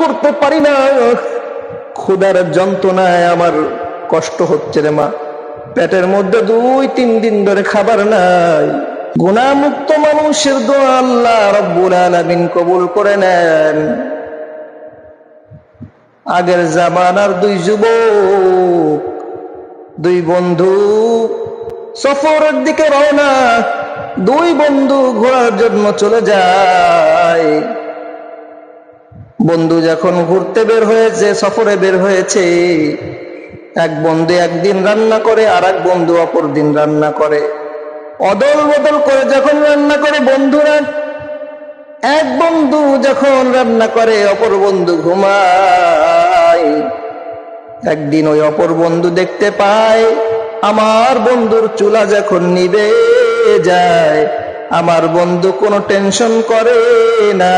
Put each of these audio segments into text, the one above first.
করতে পারি না। ক্ষুধার যন্ত্রণায় আমার কষ্ট হচ্ছে রে মা। পেটের মধ্যে দুই, তিন দিন ধরে খাবার নাই। গুণামুক্ত মানুষের দোয়া আল্লাহ রব্বুল আলামিন কবুল করে নেন। আগের জামানার দুই যুবক, দুই বন্ধু সফরের দিকে রওনা, দুই বন্ধু ঘোরার জন্য চলে যায়। বন্ধু যখন ঘুরতে বের হয়েছে, সফরে বের হয়েছে, এক বন্ধু একদিন রান্না করে আর এক বন্ধু অপর দিন রান্না করে। অদল বদল করে যখন রান্না করে, বন্ধুরা, এক বন্ধু যখন রান্না করে, অপর বন্ধু ঘুমায়। একদিন ওই অপর বন্ধু দেখতে পায়, আমার বন্ধুর চুলা যখন নিবে যায় আমার বন্ধু কোনো টেনশন করে না।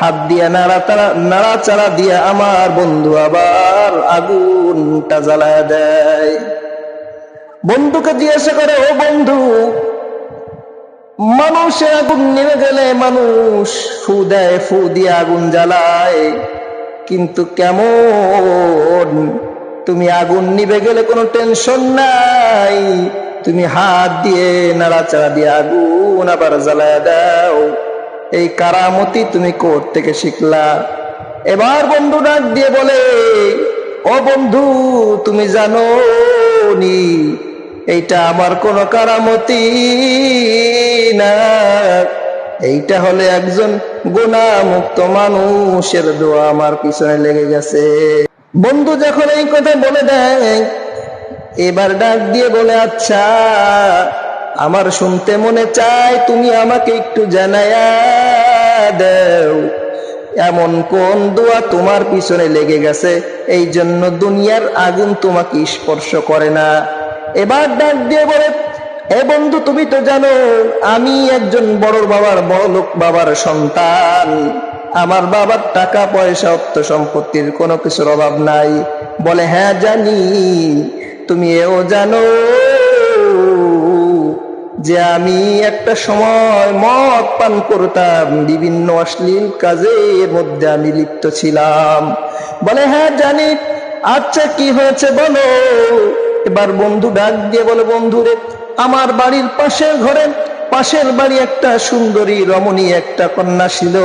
হাত দিয়ে নাড়াতাড়া নাড়াচাড়া দিয়ে আমার বন্ধু আবার আগুনটা জ্বালায় দেয়। বন্ধুকে জিজ্ঞাসা করে, ও বন্ধু, মানুষের আগুন নেমে গেলে মানুষ ফু দেয়, ফু দিয়ে আগুন জ্বালায়। কিন্তু কেমন? তুমি আগুন নিবে গেলে কোনো টেনশন নাই। তুমি হাত দিয়ে নাড়াচাড়া দিয়ে আগুন আবার জ্বালায় দাও। এই কারামতি তুমি কোর্ট থেকে শিখলা। এবার বন্ধু ডাক দিয়ে বলে, ও বন্ধু, তুমি জানো নি, এইটা আমার কোনো কারামতি না। এইটা হলে একজন গুণামুক্ত মানুষের দোয়া আমার পিছনে লেগে গেছে। বন্ধু যখন এই কথা বলে দেয় এবার ডাক দিয়ে বলে আচ্ছা আমার শুনতে মনে চায়, তুমি আমাকে একটু জানায়া দাও। এমন কোন দোয়া তোমার পিছনে লেগে গেছে? এই জন্য দুনিয়ার আগুন তোমাকে স্পর্শ করে না। এবার ডাক দিয়ে বলে, এ বন্ধু, তুমি তো জানো, আমি একজন বড় বাবার বড় লোক বাবার সন্তান। আমার বাবার টাকা, পয়সা, অর্থ সম্পত্তির কোনো কিছুর অভাব নাই। বলে হ্যাঁ জানি। তুমি এও জানো যে আমি একটা সময় মদ পান করতাম, বিভিন্ন অশ্লীল কাজের মধ্যে আমি লিপ্ত ছিলাম। বলে হ্যাঁ জানি। আচ্ছা কি হয়েছে বলো? এবার বন্ধু ডাক দিয়ে বলে, বন্ধু রে, আমার বাড়ির পাশের ঘরে, পাশের বাড়ি একটা সুন্দরী রমণী একটা কন্যা ছিল,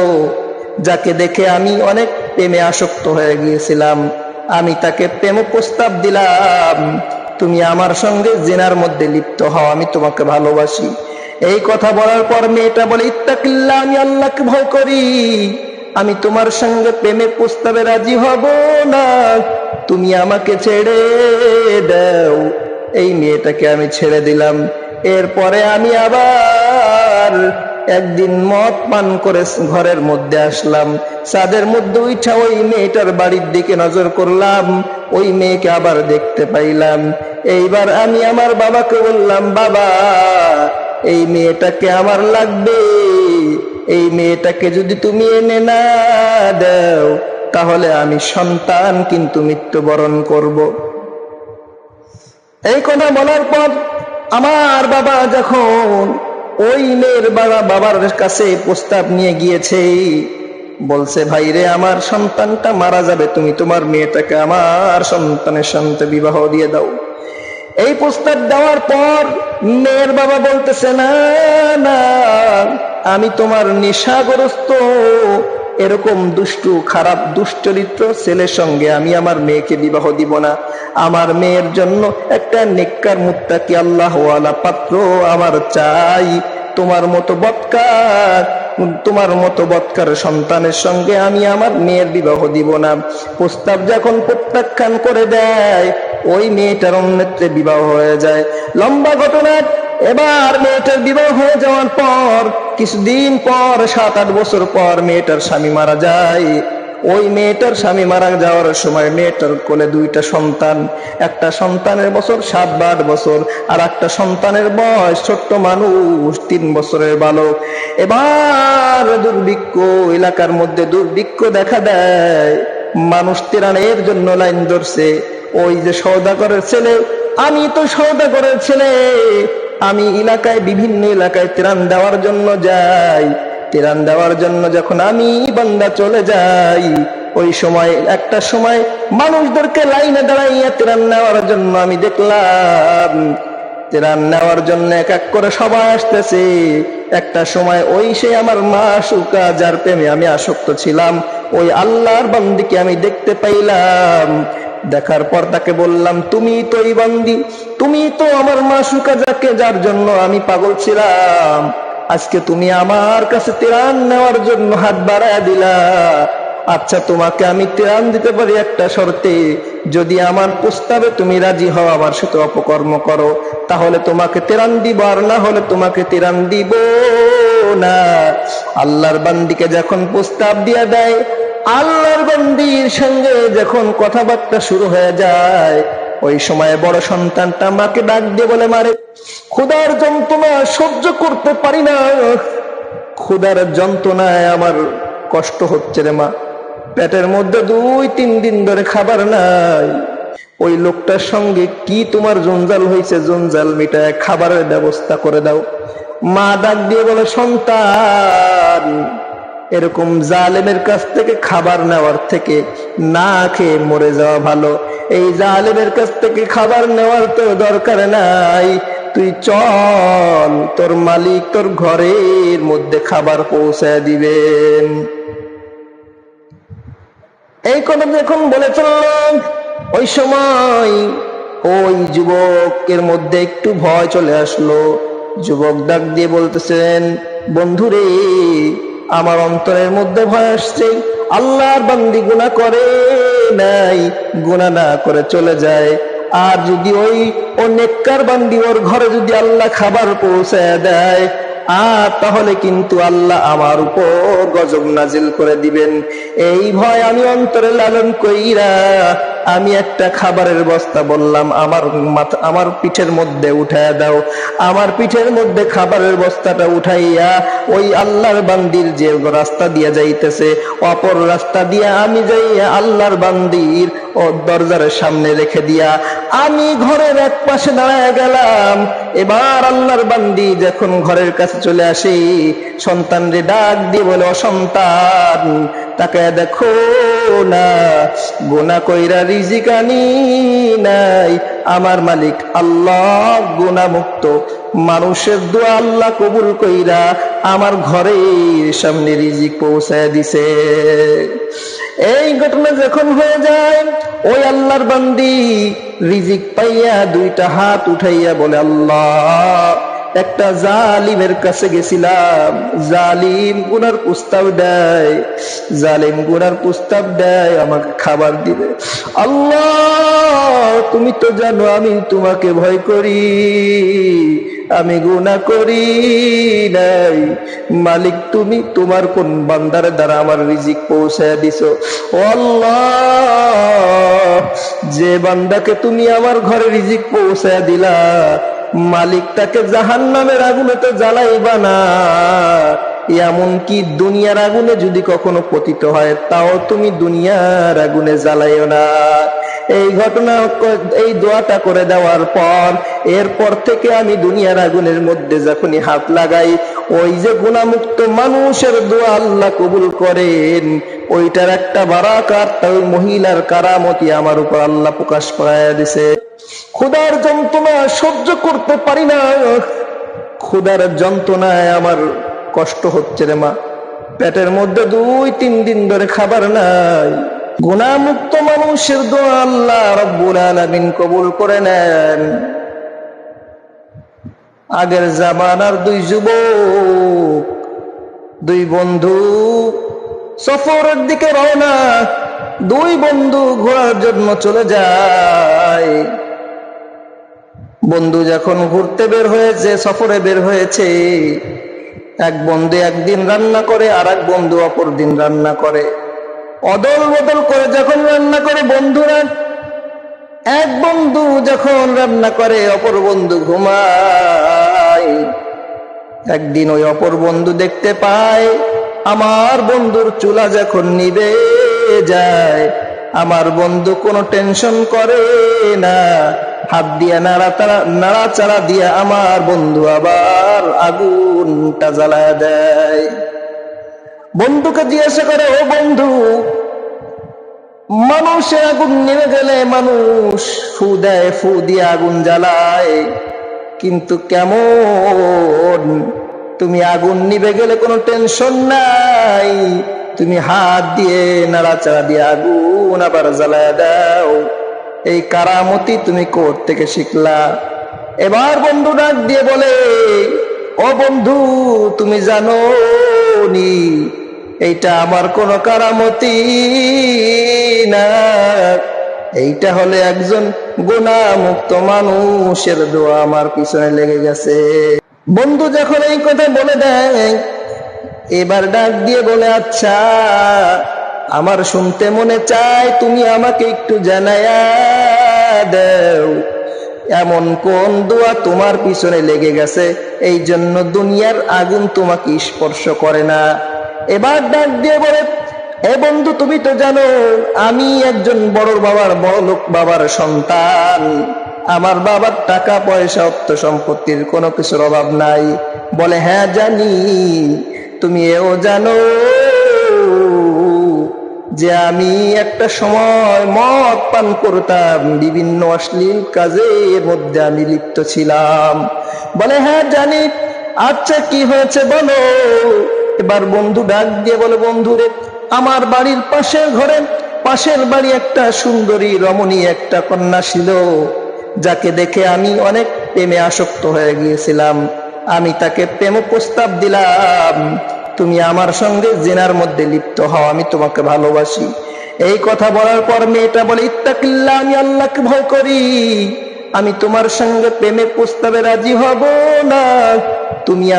যাকে দেখে আমি অনেক প্রেমে আসক্ত হয়ে গিয়েছিলাম। আমি তাকে প্রেম প্রস্তাব দিলাম। তুমি আমার সঙ্গে জেনার মধ্যে লিপ্ত হও, আমি তোমাকে ভালোবাসি। এই কথা বলার পর মেয়েটা বলে, ইত্তাকিল্লা, আমি আল্লাহকে ভয় করি। আমি তোমার সঙ্গে প্রেমে প্রস্তাবে রাজি হব না। তুমি আমাকে ছেড়ে দাও। এই মেয়েটাকে আমি ছেড়ে দিলাম। এরপরে আমি আবার একদিন মদ পান করে ঘরের মধ্যে আসলাম। চাঁদের মধ্যে উঠা ওই মেয়েটার বাড়ির দিকে নজর করলাম। ওই মেয়েকে আবার দেখতে পাইলাম। এইবার আমি আমার বাবাকে বললাম, বাবা, এই মেয়েটাকে আমার লাগবে। এই মেয়েটাকে যদি তুমি এনে না দাও, তাহলে আমি সন্তান কিন্তু মৃত্যুবরণ করব। এই কথা বলার পর আমার বাবা যখন ওই মেয়ের বাবা বাবার কাছে প্রস্তাব নিয়ে গিয়েছে। বলছে, ভাই রে, আমার সন্তানটা মারা যাবে, তুমি তোমার মেয়েটাকে আমার সন্তানের সন্তে বিবাহ দিয়ে দাও। এই প্রস্তাব দেওয়ার পর মেয়ের বাবা বলতেছে, না না, আমি তোমার নেশাগ্রস্ত এরকম দুষ্টু, খারাপ, দুশ্চরিত্র ছেলের সঙ্গে আমি আমার মেয়েকে বিবাহ দিব না। আমার মেয়ের জন্য একটা নেককার মুত্তাকি আল্লাহওয়ালা পাত্র আমার চাই। তোমার মতো বৎকার, তোমার মতো বৎকার সন্তানের সঙ্গে আমি আমার মেয়ের বিবাহ দিব না। প্রস্তাব যখন প্রত্যাখ্যান করে দেয়, ওই মেয়েটার অন্যত্রে বিবাহ হয়ে যায়। লম্বা ঘটনা এবার মেয়েটার বিবাহ হয়ে যাওয়ার পর, কিছুদিন পর সাত আট বছর পর মেয়েটার স্বামী মারা যায়। ওই মেয়েটার স্বামী মারা যাওয়ার সময় মেয়েটার কোলে দুইটা সন্তান। একটা সন্তানের বছর সাত আট বছর, আর একটা সন্তানের বয়স ছোট্ট মানুষ, তিন বছরের বালক। এবার দুর্ভিক্ষ, এলাকার মধ্যে দুর্ভিক্ষ দেখা দেয়। মানুষ তেরানের জন্য লাইন ধরছে। ওই যে সৌদাগরের ছেলে, আমি তো সৌদাগরের ছেলে আমি এলাকায় বিভিন্ন এলাকায় ত্রাণ দেওয়ার জন্য যাই। ত্রাণ দেওয়ার জন্য যখন আমি বান্দা চলে যাই, ওই সময়, একটা সময় মানুষদেরকে লাইনে দাঁড়াইয়া ত্রাণ নেওয়ার জন্য আমি দেখলাম, ত্রাণ নেওয়ার জন্য এক এক করে সবাই আসতেছে। একটা সময় ওই সে আমার মা সুকা যার প্রেমে আমি আসক্ত ছিলাম, ওই আল্লাহর বান্দিকে আমি দেখতে পাইলাম। দেখার পর তাকে বললাম, তুমি তো এই বান্দি, তুমি তো আমার মা সুকা যাকে, যার জন্য আমি পাগল ছিলাম। আজকে তুমি আমার কাছে ত্রাণ নেওয়ার জন্য হাত বাড়ায় দিলা। আচ্ছা তোমাকে আমি ত্রাণ দিতে পারি একটা শর্তে। যদি আমার প্রস্তাবে তুমি রাজি হও, আমার সাথে অপকর্ম করো, তাহলে তোমাকে ত্রাণ দিব, আর না হলে তোমাকে ত্রাণ দিব না। আল্লাহর বান্দিকে যখন প্রস্তাব দিয়া দেয় আল্লাহর বান্দির সঙ্গে যখন কথাবার্তা শুরু হয়ে যায়, ওই সময় বড় সন্তানটা মাকে ডাক দিয়ে বলে, মারে, ক্ষুধার যন্ত্রণা সহ্য করতে পারি না। ক্ষুধার যন্ত্রণায় আমার কষ্ট হচ্ছে রে মা। পেটের মধ্যে দুই, তিন দিন ধরে খাবার নাই। ওই লোকটার সঙ্গে কি তোমার জঞ্জাল হয়েছে? জঞ্জাল মিটায় খাবারের ব্যবস্থা করে দাও। মা ডাক দিয়ে বলে, সন্তান এরকম জালেমের কাছ থেকে খাবার নেওয়ার থেকে না খেয়ে মরে যাওয়া ভালো। এই জালেমের কাছ থেকে খাবার নেওয়ার তো দরকার নাই। তুই চল, তোর মালিক তোর ঘরের মধ্যে খাবার পৌঁছায় দিবেন। এই কথা যখন বলে চললাম ওই সময় ওই যুবকের মধ্যে একটু ভয় চলে আসলো। যুবক ডাক দিয়ে বলতেছেন, বন্ধুরে আমার অন্তরের মধ্যে ভয় আসছে। আল্লাহর বান্দি গুণা করে নাই গুণা না করে চলে যায়। আর যদি ওই ও নেককার বান্দি ওর ঘরে যদি আল্লাহ খাবার পৌঁছে দেয়, আর তাহলে কিন্তু আল্লাহ আমার উপর গজব নাজিল করে দিবেন। এই ভয় আমি অন্তরে লালন কইরা আমি একটা খাবারের বস্তা বললাম, আমার মাথা, আমার পিঠের মধ্যে উঠাইয়া দাও। আমার পিঠের মধ্যে খাবারের বস্তাটা উঠাইয়া ওই আল্লাহর বান্দির যে রাস্তা দিয়ে যাইতেছে, অপর রাস্তা দিয়ে আমি যাইয়া আল্লাহর বান্দির ও দরজার সামনে রেখে দিয়া আমি ঘরের এক পাশে দাঁড়ায় গেলাম। এবার আল্লাহর বান্দি যখন ঘরের কাছে চলে আসি সন্তান রে ডাক দিয়ে বলে অসন্তান তাকে দেখো না গোনা কইরা রিজিকানি নাই। আমার মালিক আল্লাহ গুণা মুক্ত মানুষের দোয়া আল্লাহ কবুল কইরা আমার ঘরের সামনে রিজিক পৌঁছায় দিছে। এই ঘটনা যখন হয়ে যায়, ওই আল্লাহর বান্দি রিজিক পাইয়া দুইটা হাত উঠাইয়া বলে, আল্লাহ একটা জালিমের কাছে গেছিলাম। জালিম গুনার প্রস্তাব দেয়। জালিম গুনার প্রস্তাব দেয়, আমাকে খাবার দিবে। আল্লাহ, তুমি তো জানো আমি তোমাকে ভয় করি, আমি গুণা করি নাই। মালিক, তুমি তোমার কোন বান্দার দ্বারা আমার রিজিক পৌঁছায় দিছ? আল্লাহ, যে বান্দাকে তুমি আমার ঘরে রিজিক পৌঁছায় দিলা মালিক তাকে জাহান নামের আগুনে তো জ্বালাইবা না। এমনকি দুনিয়ার আগুনে যদি কখনো পতিত হয়, তাও তুমি দুনিয়ার আগুনে জ্বালাইও না। এই ঘটনা এই দোয়াটা করে দেওয়ার পর, এরপর থেকে আমি দুনিয়ার আগুনের মধ্যে যখনই হাত লাগাই ওই যে গুণামুক্ত মানুষের দোয়া আল্লাহ কবুল করেন, ওইটার একটা বারাকার ওই মহিলার কারামতি আমার উপর আল্লাহ প্রকাশ করাইয়া দিছে। ক্ষুধার যন্ত্রণা সহ্য করতে পারি না। ক্ষুধার যন্ত্রণায় আমার কষ্ট হচ্ছে রে মা। পেটের মধ্যে দুই তিন দিন ধরে খাবার নাই। গুণামুক্ত মানুষের দোয়া আল্লাহ রব্বুল আলামিন কবুল করে নেন। আগের জামানার দুই যুবক, দুই বন্ধু সফরের দিকে রওনা, দুই বন্ধু ঘোরার জন্য চলে যায়। বন্ধু যখন ঘুরতে বের হয়েছে, সফরে বের হয়েছে, এক বন্ধু একদিন রান্না করে আর এক বন্ধু অপর দিন রান্না করে। অদল বদল করে যখন রান্না করে, বন্ধুরা এক বন্ধু যখন রান্না করে, অপর বন্ধু ঘুমায়। একদিন ওই অপর বন্ধু দেখতে পায়, আমার বন্ধুর চুলা যখন নিবে যায়, আমার বন্ধু কোনো টেনশন করে না। হাত দিয়া নাড়াতাড়া নাড়াচাড়া দিয়া আমার বন্ধু আবার আগুনটা জ্বালা দেয়। বন্ধুকে জিজ্ঞাসা করে, ও বন্ধু মানুষের আগুন নেমে গেলে মানুষ ফু দেয়, ফু দিয়ে আগুন জ্বালায়। কিন্তু কেমন? তুমি আগুন নিভে গেলে কোনো টেনশন নাই। তুমি হাত দিয়ে, নাড়াচাড়া দিয়ে আগুন আবার জ্বালায় দাও। এই কারামতি তুমি কোর থেকে শিখলা? এবার বন্ধু ডাক দিয়ে বলে, ও বন্ধু, তুমি জানো নি এইটা আমার কোন কারামতি না। এইটা হলে একজন গুণা মুক্ত মানুষের দোয়া আমার পিছনে লেগে গেছে। বন্ধু যখন এই কথা বলে দেয়, এবার ডাক দিয়ে বলে আচ্ছা আমার শুনতে মনে চায়, তুমি আমাকে একটু জানায়া দেও। এমন কোন দোয়া তোমার পিছনে লেগে গেছে? এই জন্য দুনিয়ার আগুন তোমাকে স্পর্শ করে না। এবার ডাক দিয়ে বলে, এ বন্ধু, তুমি তো জানো, আমি একজন বড় বাবার বড় লোক বাবার সন্তান। আমার বাবার টাকা, পয়সা, অর্থ সম্পত্তির কোনো কিছুর অভাব নাই। বলে হ্যাঁ জানি, তুমি এও জানো যে আমি একটা সময় মদ পান করতাম, বিভিন্ন অশ্লীল কাজের মধ্যে আমি লিপ্ত ছিলাম। বলে হ্যাঁ জানি। আচ্ছা কি হয়েছে বলো? এবার বন্ধু ডাক দিয়ে বলে, বন্ধু রে, আমার বাড়ির পাশের ঘরে, পাশের বাড়ি একটা সুন্দরী রমণী একটা কন্যা ছিল। যাকে দেখে আমি অনেক প্রেমে আসক্ত হয়ে গিয়েছিলাম। আমি তাকে প্রেম প্রস্তাব দিলাম, তুমি আমার সঙ্গে জেনার মধ্যে লিপ্ত হও, আমি তোমাকে ভালোবাসি। এই কথা বলার পর মেয়েটা বলে, ইত্তাকিল্লা, আমি আল্লাহকে ভয় করি। আমি তোমার সঙ্গে প্রেমে প্রস্তাবে রাজি হব না। তুমি